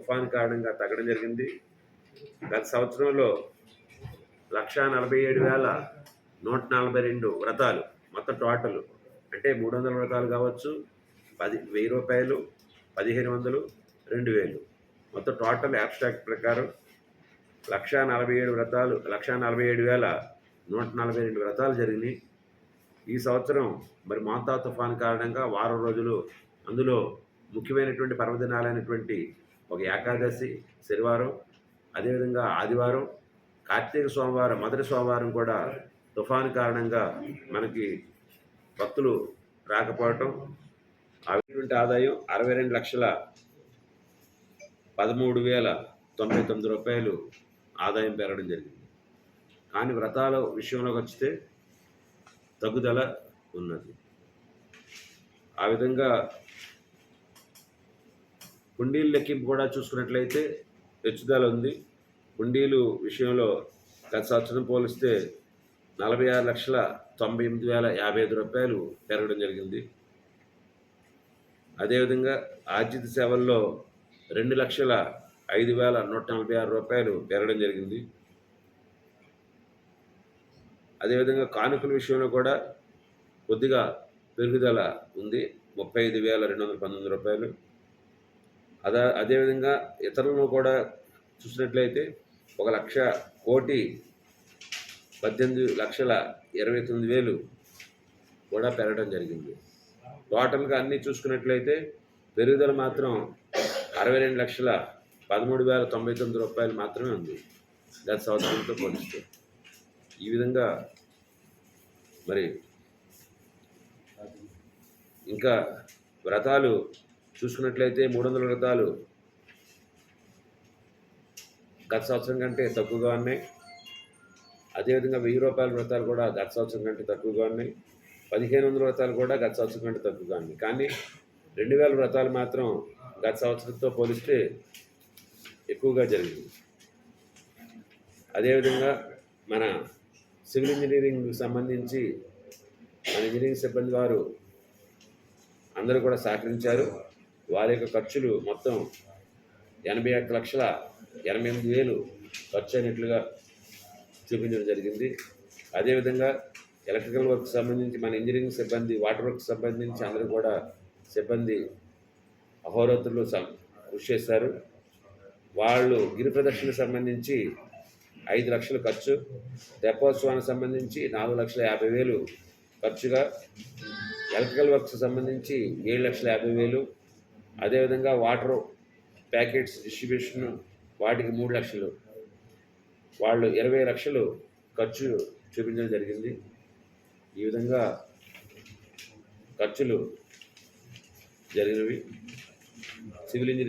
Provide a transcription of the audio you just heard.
తుఫాన్ కారణంగా తగ్గడం జరిగింది. గత సంవత్సరంలో లక్షా నలభై ఏడు వేల నూట నలభై రెండు వ్రతాలు మొత్తం టోటల్ అంటే మూడు వందల వ్రతాలు కావచ్చు పది వెయ్యి రూపాయలు పదిహేను వందలు రెండు వేలు. మొత్తం టోటల్ యాబ్స్ట్రాక్ట్ ప్రకారం లక్షా నలభై ఏడు వ్రతాలు లక్షా నలభై ఏడు వేల నూట నలభై రెండు వ్రతాలు జరిగినాయి. ఈ సంవత్సరం మరి మాంతా తుఫాన్ కారణంగా వారం రోజులు అందులో ముఖ్యమైనటువంటి పర్వదినాలైనటువంటి ఒక ఏకాదశి శనివారం అదేవిధంగా ఆదివారం కార్తీక సోమవారం మొదటి సోమవారం కూడా తుఫాను కారణంగా మనకి భక్తులు రాకపోవటం అటువంటి ఆదాయం అరవై రెండు లక్షల పదమూడు వేల తొంభై తొమ్మిది రూపాయలు ఆదాయం పెరగడం జరిగింది. కానీ వ్రతాల విషయంలోకి వచ్చితే తగ్గుదల ఉన్నది. ఆ విధంగా కుండీలు లెక్కింపు కూడా చూసుకున్నట్లయితే హెచ్చుదల ఉంది. కుండీలు విషయంలో గత సంవత్సరం పోలిస్తే నలభై ఆరు లక్షల తొంభై ఎనిమిది వేల యాభై ఐదు రూపాయలు పెరగడం జరిగింది. అదేవిధంగా ఆర్జిత సేవల్లో రెండు లక్షల ఐదు వేల నూట నలభై ఆరు రూపాయలు పెరగడం జరిగింది. అదేవిధంగా కానుకల విషయంలో కూడా కొద్దిగా పెరుగుదల ఉంది. ముప్పై ఐదు వేల రెండు వందల పంతొమ్మిది రూపాయలు. అదే అదేవిధంగా ఇతరులను కూడా చూసినట్లయితే ఒక లక్ష కోటి పద్దెనిమిది లక్షల ఇరవై తొమ్మిది వేలు కూడా పెరగడం జరిగింది. టోటల్గా అన్నీ చూసుకున్నట్లయితే పెరుగుదల మాత్రం అరవై రెండు లక్షల పదమూడు వేల తొంభై తొమ్మిది రూపాయలు మాత్రమే ఉంది. గత సంవత్సరంతో పోలిస్తే. ఈ విధంగా మరి ఇంకా వ్రతాలు చూసుకున్నట్లయితే మూడు వందల వ్రతాలు గత సంవత్సరం కంటే తక్కువగా ఉన్నాయి. అదేవిధంగా వెయ్యి రూపాయల వ్రతాలు కూడా గత సంవత్సరం కంటే తక్కువగా ఉన్నాయి. పదిహేను వందల వ్రతాలు కూడా గత సంవత్సరం కంటే తక్కువగా ఉన్నాయి. కానీ రెండు వేల వ్రతాలు మాత్రం గత సంవత్సరంతో పోలిస్తే ఎక్కువగా జరిగింది. అదేవిధంగా మన సివిల్ ఇంజనీరింగ్కి సంబంధించి మన ఇంజనీరింగ్ సిబ్బంది వారు అందరూ కూడా సహకరించారు. వారి యొక్క ఖర్చులు మొత్తం ఎనభై ఒక్క లక్షల ఎనభై ఎనిమిది వేలు ఖర్చు అయినట్లుగా చూపించడం జరిగింది. అదేవిధంగా ఎలక్ట్రికల్ వర్క్ సంబంధించి మన ఇంజనీరింగ్ సిబ్బంది వాటర్ వర్క్ సంబంధించి అందరూ కూడా సిబ్బంది అహోరాత్రులు సం- కృషి చేశారు. వాళ్ళు గిరి ప్రదర్శనకు సంబంధించి ఐదు లక్షల ఖర్చు తెప్పోత్సవానికి సంబంధించి నాలుగు లక్షల యాభై వేలు ఖర్చుగా ఎలక్ట్రికల్ వర్క్స్ సంబంధించి ఏడు లక్షల యాభై వేలు అదేవిధంగా వాటర్ ప్యాకెట్స్ డిస్ట్రిబ్యూషన్ వాటికి మూడు లక్షలు. వాళ్ళు ఇరవై లక్షలు ఖర్చు చూపించడం జరిగింది. ఈ విధంగా ఖర్చులు జరిగినవి. Civil engineering